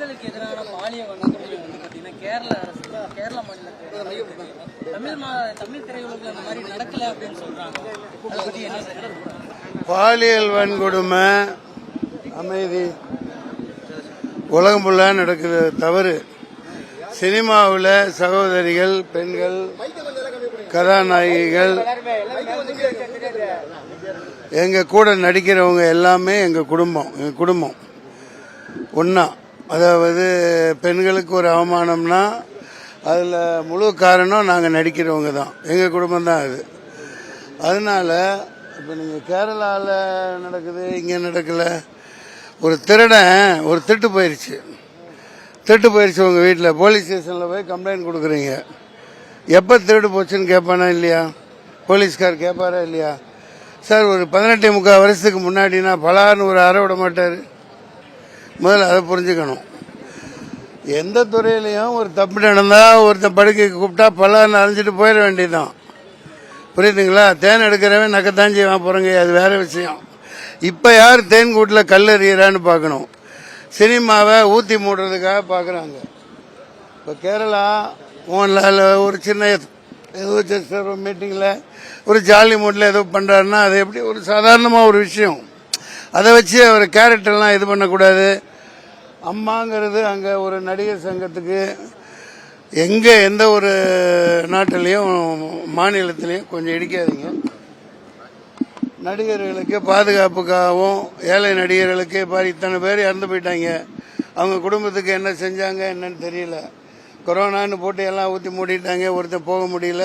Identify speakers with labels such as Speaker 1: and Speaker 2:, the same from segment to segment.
Speaker 1: பெண்களுக்கு எதிரான பாலிய வன்கொடுமை வந்து பார்த்தீங்கன்னா கேரள அரசு கேரள மாநிலத்தில் தமிழ் மா தமிழ் திரையுலகில் அந்த மாதிரி நடக்கல அப்படின்னு சொல்றாங்க. அதை பத்தி என்ன
Speaker 2: பாலியல் வன்கொடுமை அமைதி. உலகம் ஃபுல்லாக நடக்குது. தவறு. சினிமாவில் சகோதரிகள் பெண்கள் கதாநாயகிகள் எங்கள் கூட நடிக்கிறவங்க எல்லாமே எங்கள் குடும்பம் எங்கள் குடும்பம். ஒன்றா அதாவது பெண்களுக்கு ஒரு அவமானம்னா அதில் முழு காரணம் நாங்கள் நடிக்கிறவங்க தான். எங்கள் குடும்பம் தான் அது. அதனால இப்போ நீங்கள் கேரளாவில் நடக்குது இங்கே நடக்கலை. ஒரு திருடன் ஒரு திட்டு போயிடுச்சு திருட்டு போயிடுச்சு உங்கள் வீட்டில் போலீஸ் ஸ்டேஷனில் போய் கம்ப்ளைண்ட் கொடுக்குறீங்க. எப்போ திருடு போச்சுன்னு கேட்பானா இல்லையா? போலீஸ்கார் கேட்பாரா இல்லையா? சார் ஒரு பதினெட்டு முக்கால் வருஷத்துக்கு முன்னாடினா பலான்னு ஒரு அறை விட மாட்டார். முதல்ல அதை புரிஞ்சுக்கணும். எந்த துறையிலையும் ஒரு தப்பு நடந்தால் ஒருத்தன் படுக்கைக்கு கூப்பிட்டா பலார்னு அலைஞ்சிட்டு போயிட வேண்டியதுதான். புரியுதுங்களா? தேன் எடுக்கிறவன் நக்கத்தான் செய்வான் போகிறங்க அது வேற விஷயம். இப்போ யார் தேன் கூட்டில் கல் எறிகிறான்னு பார்க்கணும். சினிமாவை ஊற்றி மூடுறதுக்காக பார்க்குறாங்க. இப்போ கேரளா மோகன்லால் ஒரு சின்ன ஏதோ ஜஸ்ட் ஒரு மீட்டிங்கில் ஒரு ஜாலி மூட்டில் ஏதோ பண்ணுறாருன்னா அது எப்படி ஒரு சாதாரணமாக ஒரு விஷயம். அதை வச்சு அவர் கேரக்டர்லாம் இது பண்ணக்கூடாது. அம்மாங்கிறது அங்கே ஒரு நடிகர் சங்கத்துக்கு எங்கே எந்த ஒரு நாட்டிலையும் மாநிலத்திலையும் கொஞ்சம் இடிக்காதீங்க. நடிகர்களுக்கு பாதுகாப்புக்காகவும் ஏழை நடிகர்களுக்கு இப்போ இத்தனை பேர் இறந்து போயிட்டாங்க. அவங்க குடும்பத்துக்கு என்ன செஞ்சாங்க என்னன்னு தெரியல. கொரோனான்னு போட்டு எல்லாம் ஊற்றி மூடிட்டாங்க ஒருத்தர் போக முடியல.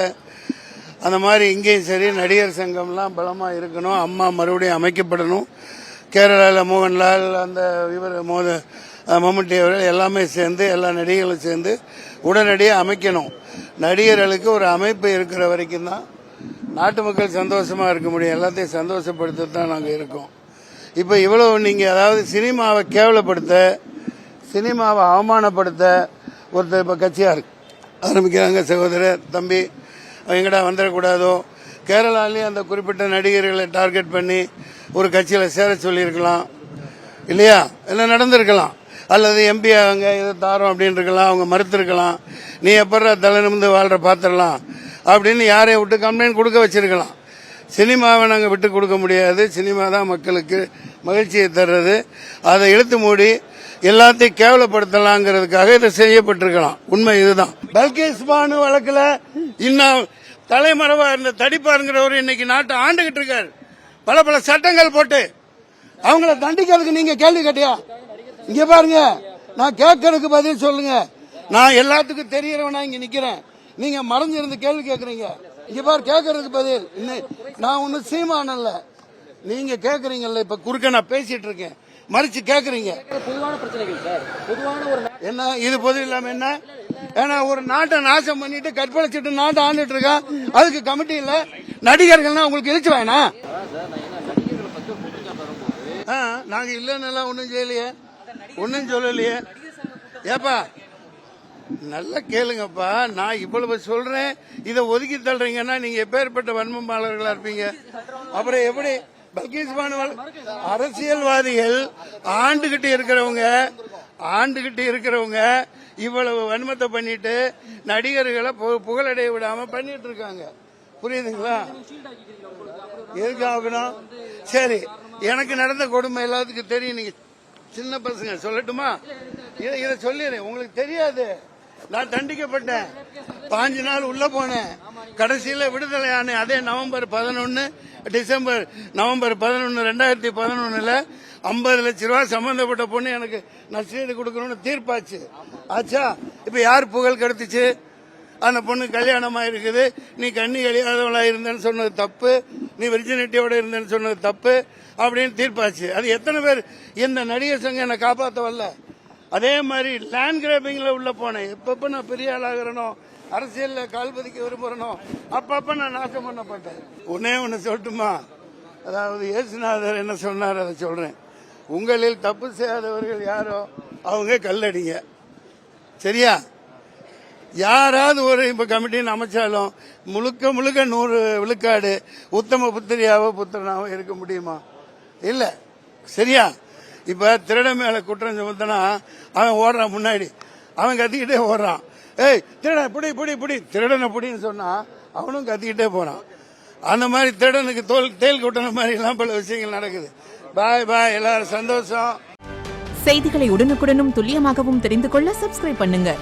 Speaker 2: அந்த மாதிரி இங்கேயும் சரி நடிகர் சங்கம்லாம் பலமாக இருக்கணும். அம்மா மறுபடியும் அமைக்கப்படணும். கேரளாவில் மோகன்லால் அந்த இவர் மோத மம்முட்டி அவர்கள் எல்லாமே சேர்ந்து எல்லா நடிகர்களும் சேர்ந்து உடனடியாக அமைக்கணும். நடிகர்களுக்கு ஒரு அமைப்பு இருக்கிற வரைக்கும் தான் நாட்டு மக்கள் சந்தோஷமாக இருக்க முடியும். எல்லாத்தையும் சந்தோஷப்படுத்த தான் நாங்கள் இருக்கோம். இப்போ இவ்வளோ நீங்கள் அதாவது சினிமாவை கேவலப்படுத்த சினிமாவை அவமானப்படுத்த ஒருத்தர் இப்போ கட்சியாக இருக்கு. ஆரம்பிக்கிறாங்க சகோதரர் தம்பி எங்கடா வந்துடக்கூடாதோ? கேரளாலேயும் அந்த குறிப்பிட்ட நடிகர்களை டார்கெட் பண்ணி ஒரு கட்சியில் சேர சொல்லியிருக்கலாம். இல்லையா? இல்லை நடந்திருக்கலாம். அல்லது எம்பி அவங்க இதை தாரோம் அப்படின்னு இருக்கலாம் அவங்க மறுத்திருக்கலாம். நீ எப்பட்றா தலை நிமிந்து வாழ்கிற பார்த்துடலாம் அப்படின்னு யாரையும் விட்டு கம்ப்ளைண்ட் கொடுக்க வச்சிருக்கலாம். சினிமாவை நாங்கள் விட்டு கொடுக்க முடியாது. சினிமா தான் மக்களுக்கு மகிழ்ச்சியை தர்றது. அதை இழுத்து மூடி எல்லாத்தையும் கேவலப்படுத்தலாங்கிறதுக்காக இதை செய்யப்பட்டிருக்கலாம். உண்மை இதுதான். பல்கேஸ் பானு வழக்கில் இன்னும் தலைமறைவா இருந்த தடிப்பாருங்கிறவர் இன்னைக்கு நாட்டை ஆண்டுகிட்டு இருக்காரு. பல பல சட்டங்கள் போட்டு. அவங்கள தண்டிக்கிறதுக்கு நீங்க கேள்வி கேட்டியா? இங்க பாருங்க நான் கேட்கறதுக்கு பதில் சொல்லுங்க. நான் எல்லாத்துக்கும் தெரியறவனா இங்க நிக்கிறேன். நீங்க மறைஞ்சிருந்து கேள்வி கேட்கறீங்க. இங்க பாரு கேட்கறதுக்கு பதில். நான் ஒண்ணு சீமானல்ல நீங்க கேக்குறீங்கல்ல இப்ப குறுக்க நான் பேசிட்டு இருக்கேன். மறிச்சு கேக்குறீங்க என்ன இது பொது இல்லாம என்ன? ஏன்னா ஒரு நாட்டை நாசம் பண்ணிட்டு கற்பழிச்சிட்டு நாட்டை ஆண்டுட்டு இருக்கான் அதுக்கு கமிட்டி இல்ல. நடிகர்கள்னா உங்களுக்கு இழிச்சு வேணா. ஆ, நாங்க இல்லைன்னு ஒன்றும் செய்யலையே. ஒன்றும் சொல்லலையே. ஏப்பா நல்லா கேளுங்கப்பா. நான் இவ்வளவு சொல்றேன். இதை ஒதுக்கி தள்ளுறீங்கன்னா நீங்க எப்பேற்பட்ட வன்மமாளர்களா இருப்பீங்க? அப்புறம் எப்படி? அரசியல்வாதிகள் ஆண்டுகிட்டு இருக்கிறவங்க ஆண்டுகிட்டு இருக்கிறவங்க இவ்வளவு வன்மத்தை பண்ணிட்டு நடிகர்களை புகழடைய விடாம பண்ணிட்டு இருக்காங்க. புரியுதுங்களா? எதுக்கு ஆகணும் சரி எனக்கு நடந்த கொடுமை எல்லாத்துக்கும் தெரியும். நீங்க சின்ன பசங்க சொல்லட்டுமா? இதை இதை சொல்லிடுறேன் உங்களுக்கு தெரியாது. நான் தண்டிக்கப்பட்டேன். பாஞ்சு நாள் உள்ள போனேன். கடைசியில விடுதலை ஆனேன் அதே நவம்பர் பதினொன்னு டிசம்பர் நவம்பர் பதினொன்னு ரெண்டாயிரத்தி பதினொன்னுல ஐம்பது லட்ச ரூபாய் சம்பந்தப்பட்ட பொண்ணு எனக்கு நஷ்டீடு கொடுக்கணும்னு தீர்ப்பாச்சு. ஆச்சா? இப்ப யார் புகழ் கெடுத்துச்சு? அந்த பொண்ணு கல்யாணமாக இருக்குது நீ கண்ணி கழியாதவளாக இருந்தேன்னு சொன்னது தப்பு. நீ வெர்ஜினிட்டியோட இருந்தேன்னு சொன்னது தப்பு. அப்படின்னு தீர்ப்பாச்சு. அது எத்தனை பேர் இந்த நடிகர் சங்கம் என்னை காப்பாற்ற வரல அதே மாதிரி லேண்ட் கிராபிங்கில் உள்ள போனேன். எப்பப்ப நான் பெரிய ஆளாகிறனோ அரசியலில் கால் பதிக்க அப்பப்ப நான் நாசம் பண்ணப்பட்டேன். ஒன்னே ஒன்று சொல்லட்டுமா? அதாவது இயேசுநாதர் என்ன சொன்னார் அதை சொல்கிறேன் உங்களில் தப்பு செய்யாதவர்கள் யாரோ? அவங்க கல்லடிங்க. சரியா? யாராவது ஒரு இப்ப கமிட்டின்னு அமைச்சாலும் முழுக்க முழுக்க நூறு விழுக்காடு உத்தம புத்திரியாவோ புத்திரனாவோ இருக்க முடியுமா? இல்ல. சரியா? இப்ப திருடன் மேல குற்றம் சுமத்தினா அவன் ஓடுறான் முன்னாடி. அவன் கத்திக்கிட்டே ஓடுறான். ஏய் திருடன் பிடி பிடி பிடி. திருடனை பிடின்னு சொன்னா அவனும் கத்திக்கிட்டே போறான். அந்த மாதிரி திருடனுக்கு தோல் தேல் கொட்டின மாதிரி எல்லாம் பல விஷயங்கள் நடக்குது. பாய் பாய். எல்லாரும் சந்தோஷம்.
Speaker 3: செய்திகளை உடனுக்குடனும் துல்லியமாகவும் தெரிந்து கொள்ள சப்ஸ்கிரைப் பண்ணுங்க.